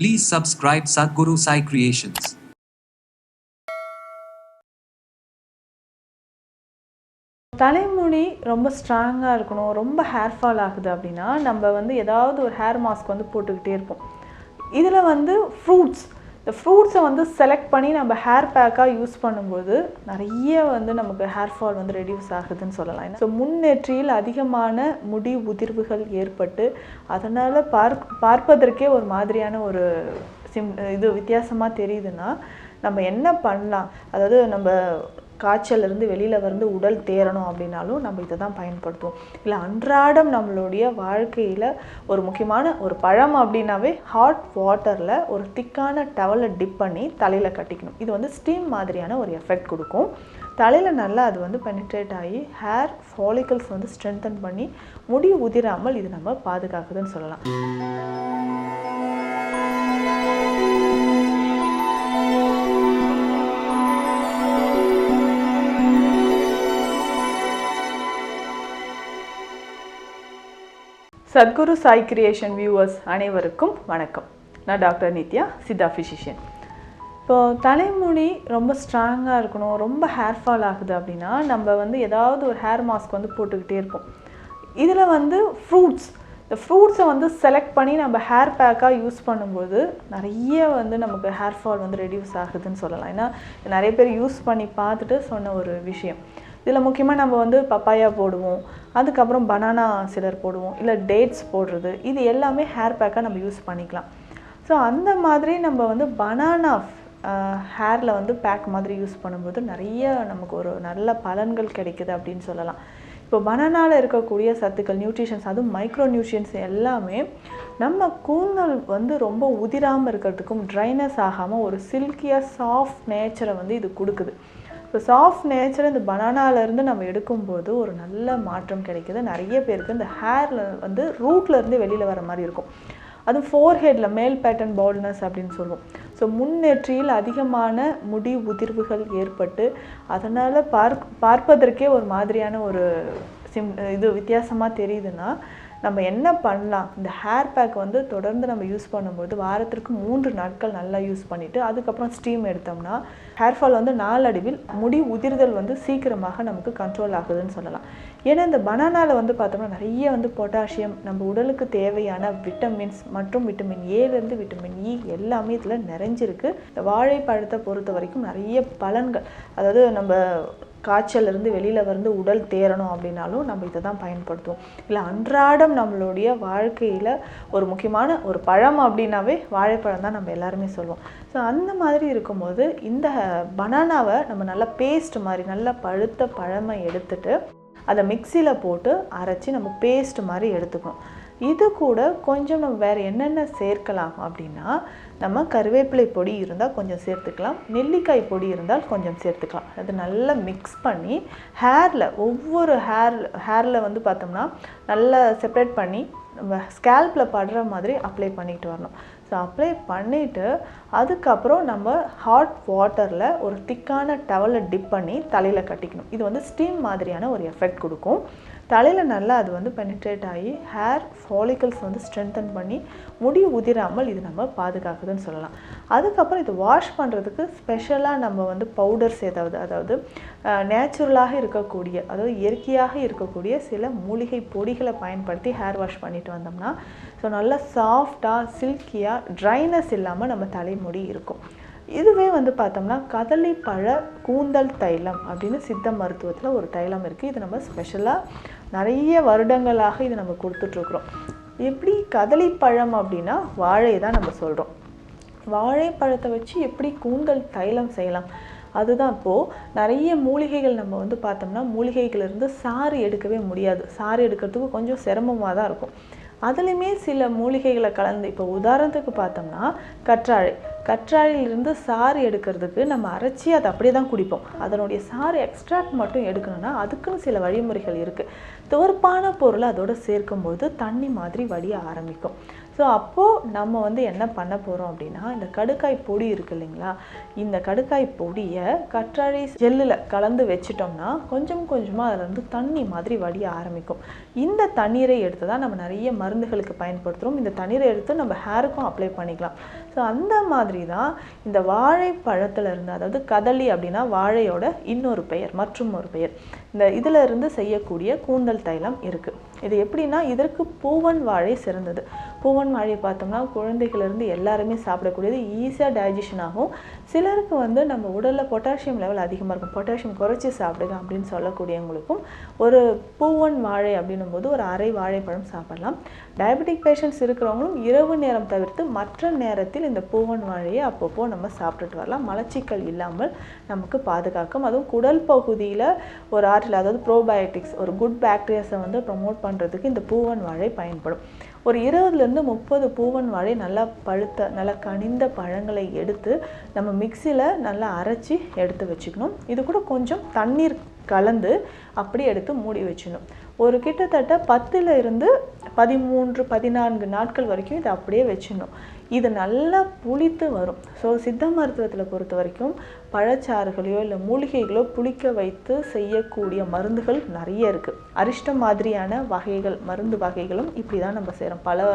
Please subscribe Sadhguru Sai Creations. தலைமுடி ரொம்ப ஸ்ட்ராங்காக இருக்கணும் ரொம்ப ஹேர் ஃபால் ஆகுது அப்படின்னா நம்ம வந்து ஏதாவது ஒரு ஹேர் மாஸ்க் வந்து போட்டுக்கிட்டே இருப்போம் இதில் வந்து ஃப்ரூட்ஸ் இந்த ஃப்ரூட்ஸை வந்து செலக்ட் பண்ணி நம்ம ஹேர் பேக்காக யூஸ் பண்ணும்போது நிறைய வந்து நமக்கு ஹேர் ஃபால் வந்து ரெடியூஸ் ஆகுதுன்னு சொல்லலாம். ஸோ முன்னேற்றியில் அதிகமான முடி உதிர்வுகள் ஏற்பட்டு அதனால் பார்க் பார்ப்பதற்கே ஒரு மாதிரியான ஒரு சிம் இது வித்தியாசமாக தெரியுதுன்னா நம்ம என்ன பண்ணலாம்? அதாவது நம்ம காய்ச்சல்லிருந்து வெளியில் வந்து உடல் தேறணும் அப்படின்னாலும் நம்ம இதை தான் பயன்படுத்துவோம். இல்லை அன்றாடம் நம்மளுடைய வாழ்க்கையில் ஒரு முக்கியமான ஒரு பழம் அப்படின்னாவே ஹாட் வாட்டரில் ஒரு திக்கான டவலை டிப் பண்ணி தலையில் கட்டிக்கணும். இது வந்து ஸ்டீம் மாதிரியான ஒரு எஃபெக்ட் கொடுக்கும். தலையில் நல்லா அது வந்து பெனிட்ரேட் ஆகி ஹேர் ஃபாலிகல்ஸ் வந்து ஸ்ட்ரென்தன் பண்ணி முடி உதிராமல் இது நம்ம பாதுகாக்குதுன்னு சொல்லலாம். சத்குரு சாய் கிரியேஷன் வியூவர்ஸ் அனைவருக்கும் வணக்கம். நான் டாக்டர் நித்யா சித்தா ஃபிசிஷியன் இப்போது தலைமுடி ரொம்ப ஸ்ட்ராங்காக இருக்கணும் ரொம்ப ஹேர் ஃபால் ஆகுது அப்படின்னா நம்ம வந்து ஏதாவது ஒரு ஹேர் மாஸ்க் வந்து போட்டுக்கிட்டே இருப்போம். இதில் வந்து ஃப்ரூட்ஸ் இந்த ஃப்ரூட்ஸை வந்து செலக்ட் பண்ணி நம்ம ஹேர் பேக்காக யூஸ் பண்ணும்போது நிறைய வந்து நமக்கு ஹேர் ஃபால் வந்து ரெடியூஸ் ஆகுதுன்னு சொல்லலாம். ஏன்னா நிறைய பேர் யூஸ் பண்ணி பார்த்துட்டு சொன்ன ஒரு விஷயம். இதில் முக்கியமாக நம்ம வந்து பப்பாயா போடுவோம் அதுக்கப்புறம் பனானா சிலர் போடுவோம் இல்லை டேட்ஸ் போடுறது இது எல்லாமே ஹேர் பேக்காக நம்ம யூஸ் பண்ணிக்கலாம். ஸோ அந்த மாதிரி நம்ம வந்து பனானா ஹேரில் வந்து பேக் மாதிரி யூஸ் பண்ணும்போது நிறைய நமக்கு ஒரு நல்ல பலன்கள் கிடைக்குது அப்படின்னு சொல்லலாம். இப்போ பனானாவில் இருக்கக்கூடிய சத்துக்கள் நியூட்ரிஷன்ஸ் அதுவும் மைக்ரோ நியூட்ரியன்ஸ் எல்லாமே நம்ம கூந்தல் வந்து ரொம்ப உதிராமல் இருக்கிறதுக்கும் ட்ரைனஸ் ஆகாமல் ஒரு சில்கியாக சாஃப்ட் நேச்சரை வந்து இது கொடுக்குது. இப்போ சாஃப்ட் நேச்சர் இந்த பனானாலேருந்து நம்ம எடுக்கும்போது ஒரு நல்ல மாற்றம் கிடைக்குது. நிறைய பேருக்கு இந்த ஹேரில் வந்து ரூட்லேருந்து வெளியில் வர மாதிரி இருக்கும். அது ஃபோர்ஹெட்டில் மேல் பேட்டர்ன் பால்னஸ் அப்படின்னு சொல்லுவோம். ஸோ முன்னேற்றியில் அதிகமான முடி உதிர்வுகள் ஏற்பட்டு அதனால் பார்க் பார்ப்பதற்கே ஒரு மாதிரியான ஒரு சிம் இது வித்தியாசமாக தெரியுதுன்னா நம்ம என்ன பண்ணலாம்? இந்த ஹேர் பேக் வந்து தொடர்ந்து நம்ம யூஸ் பண்ணும்போது வாரத்திற்கு மூன்று நாட்கள் நல்லா யூஸ் பண்ணிவிட்டு அதுக்கப்புறம் ஸ்டீம் எடுத்தோம்னா ஹேர் ஃபால் வந்து நாளடைவில் முடி உதிர்தல் வந்து சீக்கிரமாக நமக்கு கண்ட்ரோல் ஆகுதுன்னு சொல்லலாம். ஏன்னா இந்த பனானாவில் வந்து பார்த்தோம்னா நிறைய வந்து பொட்டாசியம் நம்ம உடலுக்கு தேவையான விட்டமின்ஸ் மற்றும் விட்டமின் ஏலேருந்து விட்டமின் இ எல்லாமே இதில் நிறைஞ்சிருக்கு. இந்த வாழைப்பழத்தை பொறுத்த வரைக்கும் நிறைய பலன்கள் அதாவது நம்ம காய்ச்சலேருந்து வெளியில் வந்து உடல் தேறணும் அப்படின்னாலும் நம்ம இதை தான் பயன்படுத்துவோம். இல்லை அன்றாடம் நம்மளுடைய வாழ்க்கையில் ஒரு முக்கியமான ஒரு பழம் அப்படின்னாவே வாழைப்பழம் தான் நம்ம எல்லாருமே சொல்லுவோம். ஸோ அந்த மாதிரி இருக்கும்போது இந்த பனானாவை நம்ம நல்லா பேஸ்ட் மாதிரி நல்லா பழுத்த பழமை எடுத்துட்டு அதை மிக்சியில் போட்டு அரைச்சி நம்ம பேஸ்ட் மாதிரி எடுத்துக்கணும். இது கூட கொஞ்சம் நம்ம வேறு என்னென்ன சேர்க்கலாம் அப்படின்னா நம்ம கருவேப்பிலை பொடி இருந்தால் கொஞ்சம் சேர்த்துக்கலாம். நெல்லிக்காய் பொடி இருந்தால் கொஞ்சம் சேர்த்துக்கலாம். அது நல்லா மிக்ஸ் பண்ணி ஹேரில் ஒவ்வொரு ஹேர் ஹேரில் வந்து பார்த்தோம்னா நல்லா செப்பரேட் பண்ணி நம்ம ஸ்கேல்பில் படுற மாதிரி அப்ளை பண்ணிட்டு வரணும். ஸோ அப்ளை பண்ணிவிட்டு அதுக்கப்புறம் நம்ம ஹாட் வாட்டரில் ஒரு திக்கான டவலை டிப் பண்ணி தலையில் கட்டிக்கணும். இது வந்து ஸ்டீம் மாதிரியான ஒரு எஃபெக்ட் கொடுக்கும். தலையில் நல்லா அது வந்து பெனிட்ரேட் ஆகி ஹேர் ஃபாலிகல்ஸ் வந்து ஸ்ட்ரென்தன் பண்ணி முடி உதிராமல் இது நம்ம பாதுகாக்குதுன்னு சொல்லலாம். அதுக்கப்புறம் இது வாஷ் பண்ணுறதுக்கு ஸ்பெஷலாக நம்ம வந்து பவுடர்ஸ் ஏதாவது அதாவது நேச்சுரலாக இருக்கக்கூடிய அதாவது இயற்கையாக இருக்கக்கூடிய சில மூலிகை பொடிகளை பயன்படுத்தி ஹேர் வாஷ் பண்ணிட்டு வந்தோம்னா ஸோ நல்லா சாஃப்டாக சில்கியாக ட்ரைனஸ் இல்லாமல் நம்ம தலைமுடி இருக்கும். இதுவே வந்து பார்த்தோம்னா கதளி பழ கூந்தல் தைலம் அப்படின்னு சித்த மருத்துவத்தில் ஒரு தைலம் இருக்குது இது நம்ம ஸ்பெஷலாக நிறைய வருடங்களாக இது நம்ம கொடுத்துட்ருக்குறோம். எப்படி கதளி பழம் அப்படின்னா வாழை தான் நம்ம சொல்கிறோம் வாழைப்பழத்தை வச்சு எப்படி கூந்தல் தைலம் செய்யலாம்? அதுதான் இப்போது நிறைய மூலிகைகள் நம்ம வந்து பார்த்தோம்னா மூலிகைகளிலிருந்து சாறு எடுக்கவே முடியாது. சாறு எடுக்கிறதுக்கு கொஞ்சம் சிரமமாக தான் இருக்கும். அதுலேயுமே சில மூலிகைகளை கலந்து இப்போ உதாரணத்துக்கு பார்த்தோம்னா கற்றாழை. கற்றாழையிலிருந்து சாறு எடுக்கிறதுக்கு நம்ம அரைச்சி அதை அப்படியே தான் குடிப்போம். அதனுடைய சாறு எக்ஸ்ட்ராக்ட் மட்டும் எடுக்கணும்னா அதுக்குன்னு சில வழிமுறைகள் இருக்குது துவர்ப்பான பொருளை அதோடு சேர்க்கும்போது தண்ணி மாதிரி வடிய ஆரம்பிக்கும். ஸோ அப்போது நம்ம வந்து என்ன பண்ண போகிறோம் அப்படின்னா இந்த கடுக்காய் பொடி இருக்கு இல்லைங்களா? இந்த கடுக்காய் பொடியை கற்றாழை ஜெல்லில் கலந்து வச்சிட்டோம்னா கொஞ்சம் கொஞ்சமாக அதில் வந்து தண்ணி மாதிரி வடிய ஆரம்பிக்கும். இந்த தண்ணீரை எடுத்து தான் நம்ம நிறைய மருந்துகளுக்கு பயன்படுத்துகிறோம் இந்த தண்ணீரை எடுத்து நம்ம ஹேருக்கும் அப்ளை பண்ணிக்கலாம். ஸோ அந்த மாதிரி தான் இந்த வாழைப்பழத்தில் இருந்து அதாவது கதளி அப்படின்னா வாழையோட இன்னொரு பெயர் மற்றும் ஒரு பெயர். இந்த இதில் இருந்து செய்யக்கூடிய கூந்தல் தைலம் இருக்குது இது எப்படின்னா இதற்கு பூவன் வாழை சிறந்தது. பூவன் வாழை பார்த்தோம்னா குழந்தைகளிலிருந்து எல்லாருமே சாப்பிடக்கூடியது ஈஸியாக டைஜஷன் ஆகும். சிலருக்கு வந்து நம்ம உடலில் பொட்டாசியம் லெவல் அதிகமாக இருக்கும். பொட்டாசியம் குறைச்சி சாப்பிடுங்க அப்படின்னு சொல்லக்கூடியவங்களுக்கும் ஒரு பூவன் வாழை அப்படின்னும் போது ஒரு அரை வாழைப்பழம் சாப்பிடலாம். டயபெட்டிக் பேஷண்ட்ஸ் இருக்கிறவங்களும் இரவு நேரம் தவிர்த்து மற்ற நேரத்தில் இந்த பூவன் வாழையை அப்பப்போ நம்ம சாப்பிட்டுட்டு வரலாம். மலச்சிக்கல் இல்லாமல் நமக்கு பாதுகாக்கும். அதுவும் குடல் பகுதியில் ஒரு ஆற்றில் அதாவது ப்ரோபயோட்டிக்ஸ் ஒரு குட் பாக்டீரியாஸை வந்து ப்ரொமோட் பண்ணுறதுக்கு இந்த பூவன் வாழை பயன்படும். ஒரு இருபதுலேருந்து முப்பது பூவன் வாழை நல்லா பழுத்த நல்லா கனிந்த பழங்களை எடுத்து நம்ம மிக்சியில் நல்லா அரைச்சி எடுத்து வச்சுக்கணும். இது கூட கொஞ்சம் தண்ணீர் கலந்து அப்படியே எடுத்து மூடி வச்சிடணும். ஒரு கிட்டத்தட்ட பத்தில் இருந்து பதிமூன்று பதினான்கு நாட்கள் வரைக்கும் இதை அப்படியே வச்சிடணும். இது நல்லா புளித்து வரும். ஸோ சித்த மருத்துவத்தில் பொறுத்த வரைக்கும் பழச்சாறுகளையோ இல்லை மூலிகைகளோ புளிக்க வைத்து செய்யக்கூடிய மருந்துகள் நிறைய இருக்குது அரிஷ்டம் மாதிரியான வகைகள் மருந்து வகைகளும் இப்படி தான் நம்ம செய்கிறோம் பல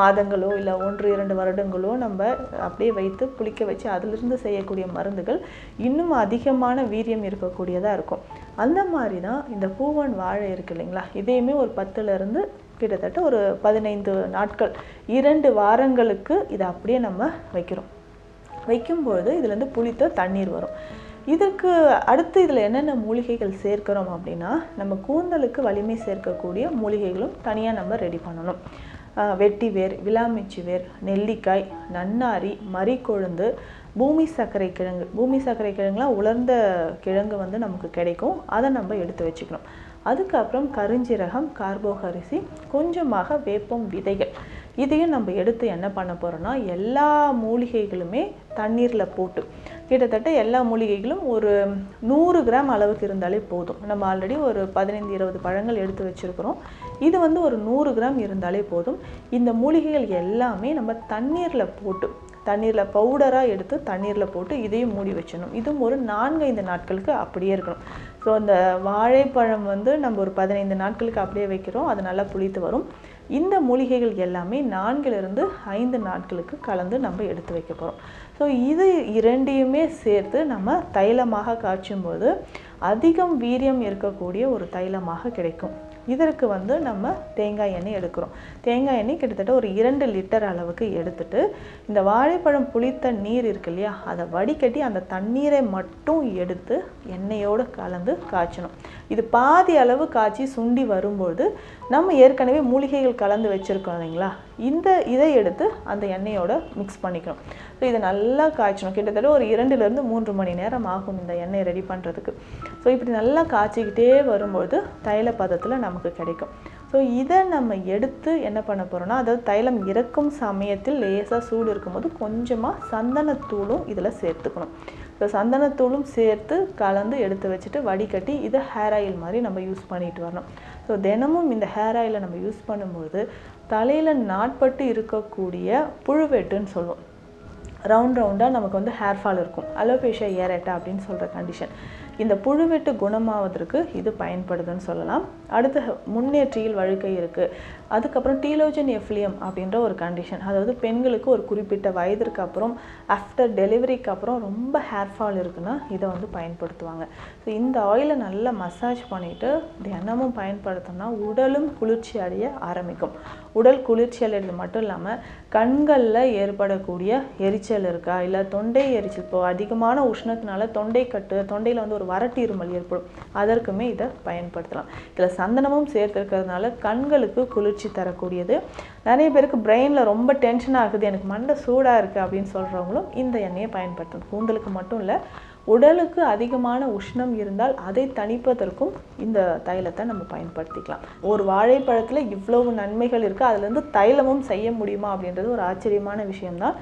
மாதங்களோ இல்லை ஒன்று இரண்டு வருடங்களோ நம்ம அப்படியே வைத்து புளிக்க வச்சு அதிலிருந்து செய்யக்கூடிய மருந்துகள் இன்னும் அதிகமான வீரியம் இருக்கக்கூடியதாக இருக்கும். அந்த மாதிரி தான் இந்த பூவன் வாழை இருக்கு இல்லைங்களா? இதையுமே ஒரு பத்துலேருந்து கிட்டத்தட்ட ஒரு பதினைந்து நாட்கள் இரண்டு வாரங்களுக்கு இதை அப்படியே நம்ம வைக்கிறோம். வைக்கும்பொழுது இதுலேருந்து புளித்த தண்ணீர் வரும். இதுக்கு அடுத்து இதில் என்னென்ன மூலிகைகள் சேர்க்கிறோம் அப்படின்னா நம்ம கூந்தலுக்கு வலிமை சேர்க்கக்கூடிய மூலிகைகளும் தனியாக நம்ம ரெடி பண்ணணும். வெட்டி வேர் விளாமிச்சி வேர் நெல்லிக்காய் நன்னாரி மறிக்கொழுந்து பூமி சர்க்கரை கிழங்கு பூமி சர்க்கரை கிழங்குலாம் உலர்ந்த கிழங்கு வந்து நமக்கு கிடைக்கும். அதை நம்ம எடுத்து வச்சுக்கணும். அதுக்கப்புறம் கருஞ்சீரகம் கார்போகரிசி கொஞ்சமாக வேப்பம் விதைகள். இதையும் நம்ம எடுத்து என்ன பண்ண போகிறோம்னா எல்லா மூலிகைகளுமே தண்ணீரில் போட்டு கிட்டத்தட்ட எல்லா மூலிகைகளும் ஒரு நூறு கிராம் அளவுக்கு இருந்தாலே போதும். நம்ம ஆல்ரெடி ஒரு பதினைந்து இருபது பழங்கள் எடுத்து வச்சுருக்கிறோம். இது வந்து ஒரு நூறு கிராம் இருந்தாலே போதும். இந்த மூலிகைகள் எல்லாமே நம்ம தண்ணீரில் போட்டு தண்ணீரில் பவுடராக எடுத்து தண்ணீரில் போட்டு இதையும் மூடி வச்சிடணும். இதுவும் ஒரு நான்கைந்து நாட்களுக்கு அப்படியே இருக்கணும். ஸோ அந்த வாழைப்பழம் வந்து நம்ம ஒரு பதினைந்து நாட்களுக்கு அப்படியே வைக்கிறோம். அது நல்லா புளித்து வரும். இந்த மூலிகைகள் எல்லாமே நான்கிலிருந்து ஐந்து நாட்களுக்கு கலந்து நம்ம எடுத்து வைக்க போகிறோம் ஸோ இது இரண்டையுமே சேர்த்து நம்ம தைலமாக காய்ச்சும் போது அதிகம் வீரியம் இருக்கக்கூடிய ஒரு தைலமாக கிடைக்கும். இதற்கு வந்து நம்ம தேங்காய் எண்ணெய் எடுக்கிறோம். தேங்காய் எண்ணெய் கிட்டத்தட்ட ஒரு இரண்டு லிட்டர் அளவுக்கு எடுத்துட்டு இந்த வாழைப்பழம் புளித்த நீர் இருக்கு இல்லையா அதை வடிகட்டி அந்த தண்ணீரை மட்டும் எடுத்து எண்ணெயோடு கலந்து காய்ச்சணும். இது பாதி அளவு காய்ச்சி சுண்டி வரும்போது நம்ம ஏற்கனவே மூலிகைகள் கலந்து வச்சுருக்கோம் இல்லைங்களா இந்த இதை எடுத்து அந்த எண்ணெயோட மிக்ஸ் பண்ணிக்கணும். ஸோ இதை நல்லா காய்ச்சணும். கிட்டத்தட்ட ஒரு இரண்டுலேருந்து மூன்று மணி நேரம் ஆகும் இந்த எண்ணெய் ரெடி பண்ணுறதுக்கு ஸோ இப்படி நல்லா காய்ச்சிக்கிட்டே வரும்போது தைல பதத்தில் நம்ம நமக்கு கிடைக்கும். ஸோ இதை நம்ம எடுத்து என்ன பண்ண போகிறோம்னா அதாவது தைலம் இறக்கும் சமயத்தில் லேசாக சூடு இருக்கும்போது கொஞ்சமாக சந்தனத்தூளும் இதில் சேர்த்துக்கணும். ஸோ சந்தனத்தூளும் சேர்த்து கலந்து எடுத்து வச்சுட்டு வடிகட்டி இதை ஹேர் ஆயில் மாதிரி நம்ம யூஸ் பண்ணிட்டு வரணும். ஸோ தினமும் இந்த ஹேர் ஆயிலை நம்ம யூஸ் பண்ணும்போது தலையில் நாட்பட்டு இருக்கக்கூடிய புழுவெட்டுன்னு சொல்லுவோம். ரவுண்ட் ரவுண்டாக நமக்கு வந்து ஹேர் ஃபால் இருக்கும். அலோபேஷியா ஏரேட்டா அப்படின்னு சொல்கிற கண்டிஷன் இந்த புழுவெட்டு குணமாவதற்கு இது பயன்படுதுன்னு சொல்லலாம். அடுத்து முன்னேற்றியில் வழுக்கை இருக்குது அதுக்கப்புறம் டீலோஜன் எஃப்லியம் அப்படின்ற ஒரு கண்டிஷன் அதாவது பெண்களுக்கு ஒரு குறிப்பிட்ட வயதிற்கு அப்புறம் ஆஃப்டர் டெலிவரிக்கு அப்புறம் ரொம்ப ஹேர் ஃபால் இருக்குன்னா இதை வந்து பயன்படுத்துவாங்க. ஸோ இந்த ஆயிலை நல்லா மசாஜ் பண்ணிவிட்டு தினமும் பயன்படுத்தோம்னா உடலும் குளிர்ச்சி அடைய ஆரம்பிக்கும். உடல் குளிர்ச்சி அடைகிறது மட்டும் இல்லாமல் கண்களில் ஏற்படக்கூடிய எரிச்சல் இருக்கா? இல்லை தொண்டை எரிச்சல் இப்போ அதிகமான உஷ்ணத்தினால தொண்டை கட்டு தொண்டையில் வந்து ஒரு வறட்டு இருமல் ஏற்படும். அதற்குமே இதை பயன்படுத்தலாம். இதில் சந்தனமும் சேர்த்துருக்கிறதுனால கண்களுக்கு குளிர்ச்சி தரக்கூடியது. நிறைய பேருக்கு பிரெயினில் ரொம்ப டென்ஷன் ஆகுது எனக்கு மண்டை சூடாக இருக்குது அப்படின்னு சொல்கிறவங்களும் இந்த எண்ணெயை பயன்படுத்தணும். கூந்தலுக்கு மட்டும் இல்லை உடலுக்கு அதிகமான உஷ்ணம் இருந்தால் அதை தணிப்பதற்கும் இந்த தைலத்தை நம்ம பயன்படுத்திக்கலாம். ஒரு வாழைப்பழத்தில் இவ்வளவு நன்மைகள் இருக்குது அதுலேருந்து தைலமும் செய்ய முடியுமா அப்படின்றது ஒரு ஆச்சரியமான விஷயம்தான்.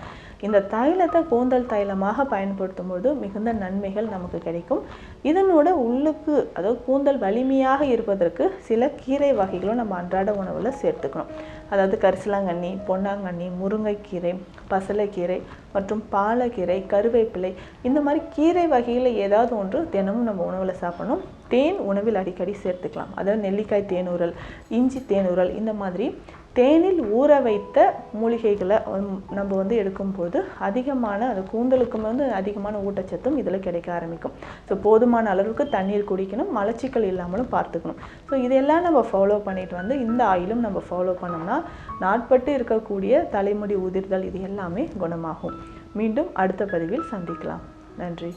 இந்த தைலத்தை கூந்தல் தைலமாக பயன்படுத்தும் போது மிகுந்த நன்மைகள் நமக்கு கிடைக்கும். இதனோட உள்ளுக்கு அதாவது கூந்தல் வலிமையாக இருப்பதற்கு சில கீரை வகைகளும் நம்ம அன்றாட உணவில் சேர்த்துக்கணும். அதாவது கரிசலாங்கண்ணி பொன்னாங்கண்ணி முருங்கைக்கீரை பசலைக்கீரை மற்றும் பாலக்கீரை கருவேப்பிலை இந்த மாதிரி கீரை வகையில் ஏதாவது ஒன்று தினமும் நம்ம உணவில் சாப்பிடணும். தேன் உணவில் அடிக்கடி சேர்த்துக்கலாம். அதாவது நெல்லிக்காய் தேனூரல் இஞ்சி தேனூரல் இந்த மாதிரி தேனில் ஊற வைத்த மூலிகைகளை நம்ம வந்து எடுக்கும்போது அதிகமான அது கூந்தலுக்கும் வந்து அதிகமான ஊட்டச்சத்தும் இதில் கிடைக்க ஆரம்பிக்கும். ஸோ போதுமான அளவுக்கு தண்ணீர் குடிக்கணும் மலச்சிக்கல் இல்லாமலும் பார்த்துக்கணும். ஸோ இதெல்லாம் நம்ம ஃபாலோ பண்ணிட்டு வந்து இந்த ஆயிலும் நம்ம ஃபாலோ பண்ணோம்னா நாட்பட்டு இருக்கக்கூடிய தலைமுடி உதிர்தல் இது எல்லாமே குணமாகும். மீண்டும் அடுத்த பதிவில் சந்திக்கலாம். நன்றி.